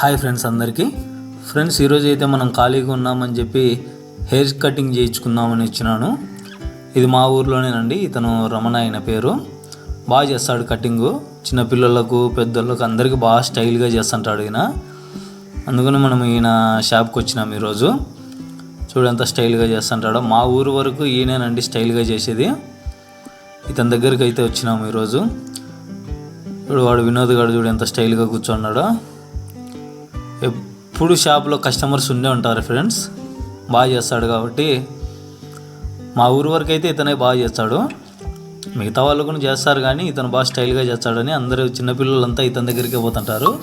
Hi friends అందరికీ. Friends ఈరోజు అయితే మనం ఖాళీగా ఉన్నామని చెప్పి హెయిర్ కటింగ్ చేయించుకుందామని వచ్చినాను. ఇది మా ఊర్లోనేనండి ఇతను రమణ అయిన పేరు. బాగా చేస్తాడు కటింగు. చిన్నపిల్లలకు పెద్దోళ్ళకు అందరికీ బాగా స్టైల్గా చేస్తుంటాడు ఈయన. అందుకని మనం ఈయన షాప్కి వచ్చినాం ఈరోజు. చూడు స్టైల్గా చేస్తుంటాడో. మా ఊరు వరకు ఈయనేనండి స్టైల్గా చేసేది. ఇతని దగ్గరికి అయితే వచ్చినాము ఈరోజు. ఇప్పుడు వాడు వినోద్ గారు చూడు ఎంత స్టైల్గా కూర్చున్నాడో. ఎప్పుడు షాప్లో కస్టమర్స్ ఉండే ఉంటారు ఫ్రెండ్స్ బాగా చేస్తాడు కాబట్టి మా ఊరు వరకు అయితే ఇతనే బాగా చేస్తాడు. మిగతా వాళ్ళు కూడా చేస్తారు కానీ ఇతను బాగా స్టైల్గా చేస్తాడని అందరూ చిన్నపిల్లలంతా ఇతని దగ్గరికి పోతుంటారు.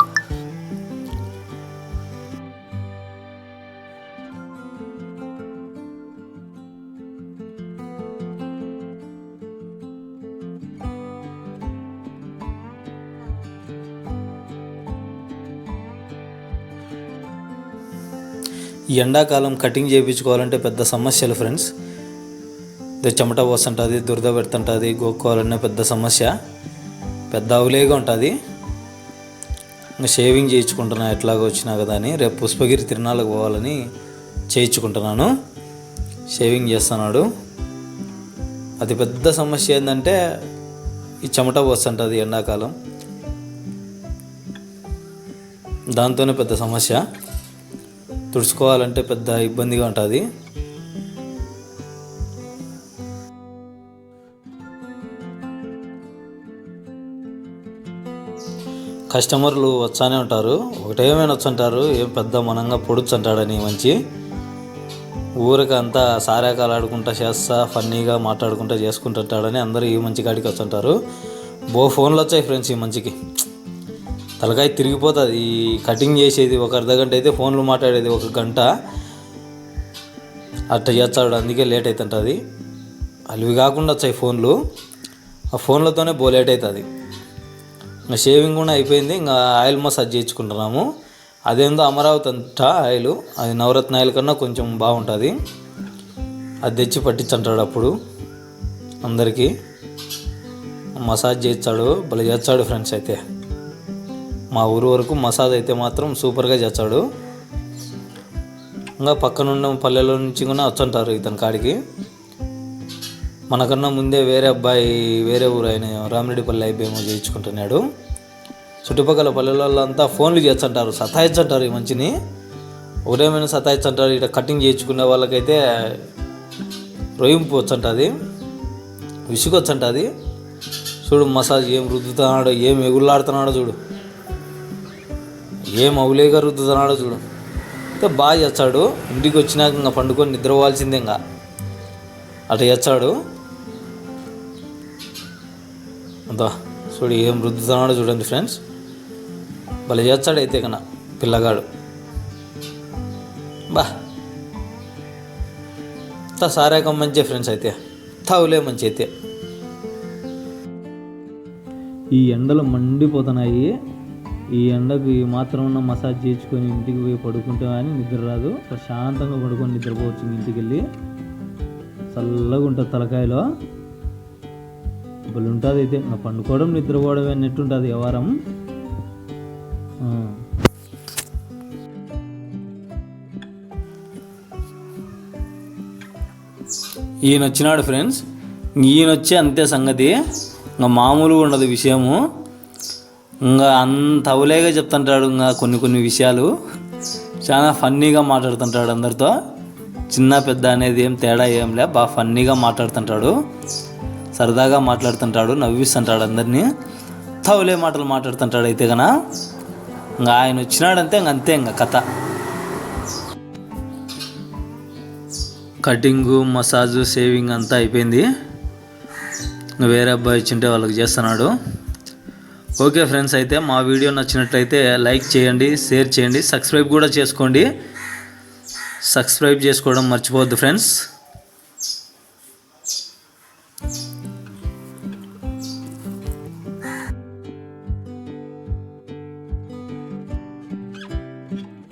ఈ ఎండాకాలం కటింగ్ చేయించుకోవాలంటే పెద్ద సమస్యలు ఫ్రెండ్స్. ఇది చెమట పోస్తుంటుంది దురద పెడుతుంటుంది గోక్కోవాలనే పెద్ద సమస్య. పెద్ద అవులేగా ఉంటుంది. ఇంకా షేవింగ్ చేయించుకుంటున్నా ఎట్లాగో వచ్చినా కదా అని. రేపు పుష్పగిరి తిరునాళ్ళకు పోవాలని చేయించుకుంటున్నాను. షేవింగ్ చేస్తున్నాడు. అది పెద్ద సమస్య ఏంటంటే ఈ చెమట పోస్తుంటుంది ఎండాకాలం. దాంతోనే పెద్ద సమస్య. తుడుచుకోవాలంటే పెద్ద ఇబ్బందిగా ఉంటుంది. కస్టమర్లు వచ్చానే ఉంటారు. ఒకటేమైనా వచ్చుంటారు. ఏం పెద్ద మనంగా పొడుచుంటాడని మంచి. ఊరికి అంతా సారాకాలు ఆడుకుంటా చేస్తా ఫన్నీగా మాట్లాడుకుంటా చేసుకుంటుంటాడని అందరూ ఈ మంచి కాడికి వచ్చుంటారు. బో ఫోన్లు వచ్చాయి ఫ్రెండ్స్ ఈ మంచికి. తలకాయ తిరిగిపోతుంది. ఈ కటింగ్ చేసేది ఒక అర్ధ గంట అయితే ఫోన్లు మాట్లాడేది ఒక గంట. అట్ట చేస్తాడు అందుకే లేట్ అవుతుంటుంది అవి కాకుండా వచ్చాయి ఫోన్లు. ఆ ఫోన్లతోనే బో లేట్ అవుతుంది ఇంకా షేవింగ్ కూడా అయిపోయింది ఇంకా ఆయిల్ మసాజ్ చేయించుకుంటున్నాము. అదేందో అమరావతి అంట ఆయిల్ అది నవరత్న ఆయిల్ కన్నా కొంచెం బాగుంటుంది. అది తెచ్చి పట్టించంటాడు అప్పుడు అందరికీ. మసాజ్ చేస్తాడు భలే చేస్తాడు ఫ్రెండ్స్ అయితే. మా ఊరు వరకు మసాజ్ అయితే మాత్రం సూపర్గా చేస్తాడు. ఇంకా పక్కనున్న పల్లెల నుంచి కూడా వచ్చుంటారు ఇతని కాడికి. మనకన్నా ముందే వేరే అబ్బాయి వేరే ఊరు ఆయన రామిరెడ్డిపల్లి అయిపోయేమో చేయించుకుంటున్నాడు. చుట్టుపక్కల పల్లెలంతా ఫోన్లు చేస్తుంటారు సతాయించంటారు ఈ మంచిని. ఒకటేమైనా సతాయించంటారు ఇట్లా కటింగ్ చేయించుకునే వాళ్ళకైతే రొయింపు వచ్చంటుంది విసుగు వచ్చంటుంది చూడు మసాజ్ ఏం రుద్దుతున్నాడో ఏం ఎగుళ్ళాడుతున్నాడో చూడు. ఏం గారు రుద్దుతున్నాడో చూడు. అయితే బాగా చేస్తాడు. ఇంటికి వచ్చినాక ఇంకా పండుకొని నిద్రపోవాల్సిందే ఇంకా. అటు చేస్తాడు. అంతా చూడు ఏం రుద్దుతున్నాడో చూడండి ఫ్రెండ్స్. భలే చేస్తాడు అయితే కన్నా పిల్లగాడు. బా. తా సారాక మంచి ఫ్రెండ్స్ అయితే. తావులే మంచి అయితే ఈ ఎండలు మండిపోతున్నాయి. ఈ ఎండకు ఈ మాత్రం ఉన్న మసాజ్ చేయించుకొని ఇంటికి పోయి పడుకుంటే కానీ నిద్ర రాదు. ప్రశాంతంగా పడుకొని నిద్రపోవచ్చు ఇంటికి వెళ్ళి. చల్లగా ఉంటుంది తలకాయలో. ఇప్పుడు ఉంటుంది అయితే. ఇంకా పండుకోవడం నిద్రపోవడం అన్నట్టుంటుంది వ్యవహారం ఈయన వచ్చినాడు ఫ్రెండ్స్. ఈయన వచ్చి అంతే సంగతి. ఇంకా మామూలుగా ఉండదు విషయము. ఇంకా అంత అవులేగా చెప్తుంటాడు ఇంకా కొన్ని కొన్ని విషయాలు. చాలా ఫన్నీగా మాట్లాడుతుంటాడు అందరితో. చిన్న పెద్ద అనేది ఏం తేడా ఏం లే బాగా ఫన్నీగా మాట్లాడుతుంటాడు. సరదాగా మాట్లాడుతుంటాడు నవ్విస్తుంటాడు అందరినీ. తవులే మాటలు మాట్లాడుతుంటాడు అయితే కన. ఇంకా ఆయన వచ్చినాడంతే ఇంక అంతే ఇంకా కథ. కటింగు మసాజు షేవింగ్ అంతా అయిపోయింది. వేరే అబ్బాయి వచ్చింటే వాళ్ళకి చేస్తున్నాడు. ఓకే ఫ్రెండ్స్ అయితే మా వీడియో నచ్చినట్లయితే లైక్ చేయండి షేర్ చేయండి సబ్స్క్రైబ్ కూడా చేసుకోండి. సబ్స్క్రైబ్ చేసుకోవడం మర్చిపోవద్దు ఫ్రెండ్స్.